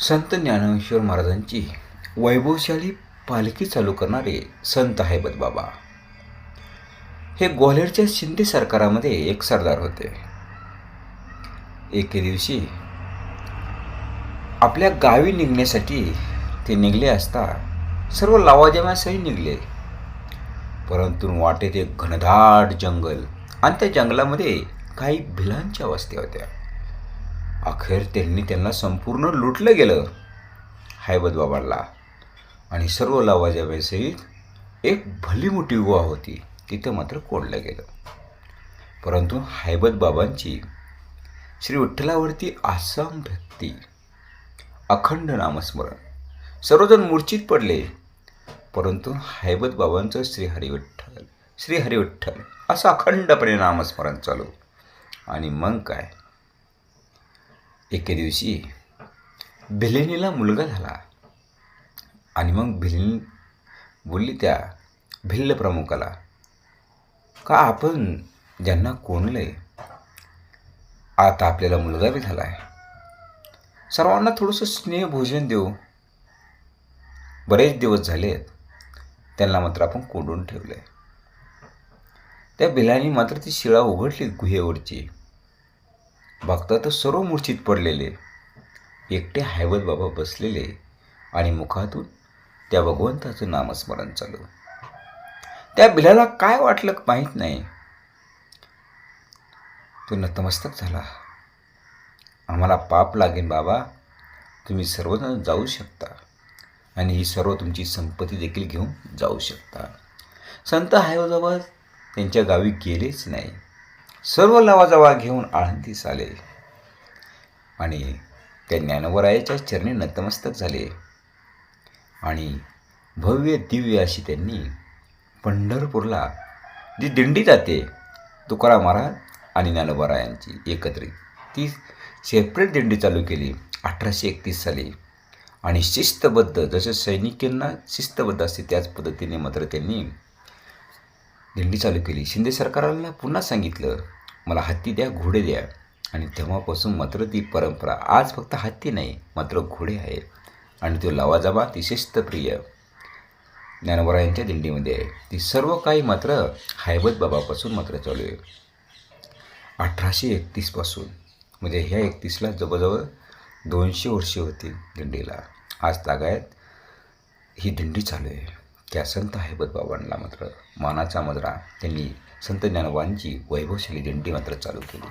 संत ज्ञानेश्वर महाराजांची वैभवशाली पालखी चालू करणारे संत हैबत बाबा हे ग्वाल्हेरच्या शिंदे सरकारामध्ये एक सरदार होते. एके दिवशी आपल्या गावी निघण्यासाठी ते निघले असता सर्व लावाजमासही निघले. परंतु वाटेत एक घनदाट जंगल आणि त्या जंगलामध्ये काही भिलांच्या वस्त्या होत्या. अखेर त्यांनी त्यांना संपूर्ण लुटलं गेलं. हैबत बाबाला. आणि सर्व लावाजाव्यासहित एक भली मोठी गुहा होती. तिथं मात्र कोडलं गेलं. परंतु हैबत बाबांची श्री विठ्ठलावरती आसाम भक्ती अखंड नामस्मरण सर्वजण मूर्छित पडले. परंतु हैबत बाबांचं श्री हरिविठ्ठल श्री हरिविठ्ठल असं अखंडपणे नामस्मरण चालू. आणि मग काय? एके दिवशी भिलेनीला मुलगा झाला. आणि मग भिलेनी बोलली त्या भिल्ल प्रमुखाला का आपण ज्यांना कोणले आता आपल्याला मुलगा बी झाला आहे सर्वांना थोडंसं स्नेहभोजन देऊ. बरेच दिवस झालेत त्यांना मात्र आपण कोंडून ठेवलं आहे त्या बिलानी मात्र ती शिळा उघडली गुहेवरची. बघता तर सर्व मूर्छित पडलेले. एकटे हायवत बाबा बसलेले आणि मुखातून त्या भगवंताचं नामस्मरण चालू. त्या बिलाला काय वाटलं माहीत नाही. तो नतमस्तक झाला. आम्हाला पाप लागेल बाबा. तुम्ही सर्वजण जाऊ शकता. आणि ही सर्व तुमची संपत्ती देखील घेऊन जाऊ शकता. संत हैवजाबाद त्यांच्या गावी गेलेच नाही. सर्व लवाजवा घेऊन आळंदीस आले आणि त्या ज्ञानवरायाच्या चरणी नतमस्तक झाले. आणि भव्य दिव्य अशी त्यांनी पंढरपूरला जी दिंडी जाते तुकाराम महाराज आणि ज्ञानोबरायांची एकत्रित ती सेपरेट दिंडी चालू केली अठराशे एकतीस साली. आणि शिस्तबद्ध जसे सैनिकांना शिस्तबद्ध असते त्याच पद्धतीने मात्र त्यांनी दिंडी चालू केली. शिंदे सरकारला पुन्हा सांगितलं मला हत्ती द्या घोडे द्या. आणि तेव्हापासून मात्र ती परंपरा आज फक्त हत्ती नाही मात्र घोडे आहे. आणि तो लवाजाबा ती शिस्तप्रिय ज्ञानवरायांच्या दिंडीमध्ये आहे. ती सर्व काही मात्र हैबत बाबापासून मात्र चालू आहे. अठराशे एकतीसपासून म्हणजे ह्या एकतीसला जवळजवळ दोनशे वर्षे होती दिंडीला. आज तागायत ही दिंडी चालू आहे. त्या संत हैबत बाबांना मात्र मानाचा मजरा. त्यांनी संत ज्ञानवांची वैभवशाली दिंडी मात्र चालू केली.